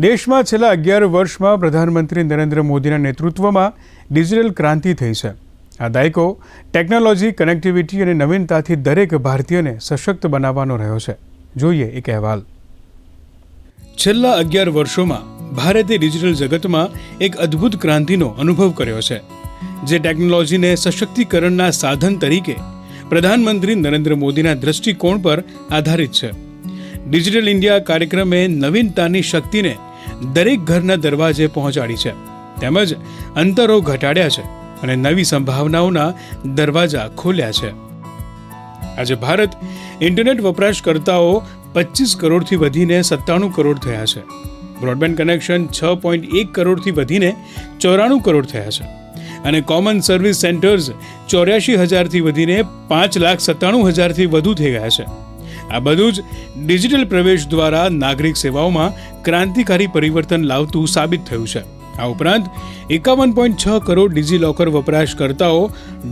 દેશમાં છેલ્લા અગિયાર વર્ષમાં પ્રધાનમંત્રી નરેન્દ્ર મોદીના નેતૃત્વમાં ડિજિટલ ક્રાંતિ થઈ છે. આ દાયકો ટેકનોલોજી, કનેક્ટિવિટી અને નવીનતાથી દરેક ભારતીયને સશક્ત બનાવવાનો રહ્યો છે. જોઈએ એક અહેવાલ. છેલ્લા અગિયાર વર્ષોમાં ભારતે ડિજિટલ જગતમાં એક અદ્ભુત ક્રાંતિનો અનુભવ કર્યો છે, જે ટેકનોલોજીને સશક્તિકરણના સાધન તરીકે પ્રધાનમંત્રી નરેન્દ્ર મોદીના દ્રષ્ટિકોણ પર આધારિત છે. ડિજિટલ ઇન્ડિયા કાર્યક્રમે નવીનતાની શક્તિને દરેક ઘરના દરવાજે પહોંચાડી છે. તેમજ અંતરો ઘટાડ્યા છે અને નવી સંભાવનાઓના દરવાજા ખોલ્યા છે. આજે ભારત ઇન્ટરનેટ વપરાશકર્તાઓ પચીસ કરોડથી વધીને સત્તાણું કરોડ થયા છે. બ્રોડબેન્ડ કનેક્શન છ પોઈન્ટ એક કરોડથી વધીને ચોરાણું કરોડ થયા છે. અને કોમન સર્વિસ સેન્ટર્સ ચોર્યાશી હજારથી વધીને પાંચ લાખ સત્તાણું હજારથી વધુ થઈ ગયા છે. આ બધું જ ડિજિટલ પ્રવેશ દ્વારા નાગરિક સેવાઓમાં ક્રાંતિકારી પરિવર્તન લાવતું સાબિત થયું છે. આ ઉપરાંત, એકાવન પોઈન્ટ છ કરોડ ડિજિલોકર વપરાશકર્તાઓ,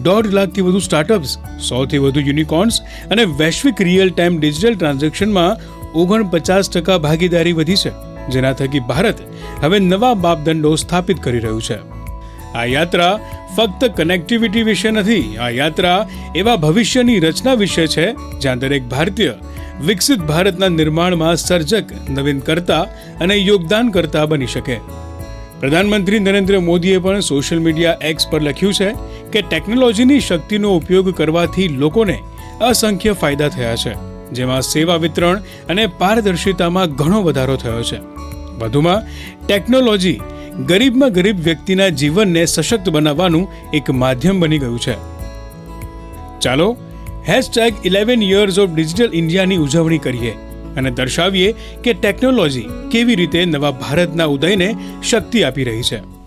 દોઢ લાખથી વધુ સ્ટાર્ટઅપ્સ સૌથી વધુ યુનિકોર્ન્સ અને વૈશ્વિક રિયલ ટાઈમ ડિજિટલ ટ્રાન્ઝેક્શનમાં ઓગણપચાસ ટકા ભાગીદારી વધી છે, જેના થકી ભારત હવે નવા માપદંડો સ્થાપિત કરી રહ્યું છે. આ યાત્રા ફક્ત કનેક્ટિવિટી વિશે નથી, આ યાત્રા એવા ભવિષ્યની રચના વિશે છે, જ્યાં દરેક ભારતીય વિકસિત ભારતના નિર્માણમાં સર્જક નવીન કરતા અને યોગદાન કરતા બની શકે. પ્રધાનમંત્રી નરેન્દ્ર મોદીએ પણ સોશિયલ મીડિયા એક્સ પર લખ્યું છે કે ટેકનોલોજીની શક્તિનો ઉપયોગ કરવાથી લોકોને અસંખ્ય ફાયદા થયા છે, જેમાં સેવા વિતરણ અને પારદર્શિતામાં ઘણો વધારો થયો છે. વધુમાં ટેકનોલોજી ગરીબમાં ગરીબ વ્યક્તિના જીવનને સશક્ત બનાવવાનું એક માધ્યમ બની ગયું છે. ચાલો hashtag eleven years of digital ઇન્ડિયાની ઉજવણી કરીએ અને દર્શાવીએ કે ટેકનોલોજી કેવી રીતે નવા ભારતના ઉદયને શક્તિ આપી રહી છે.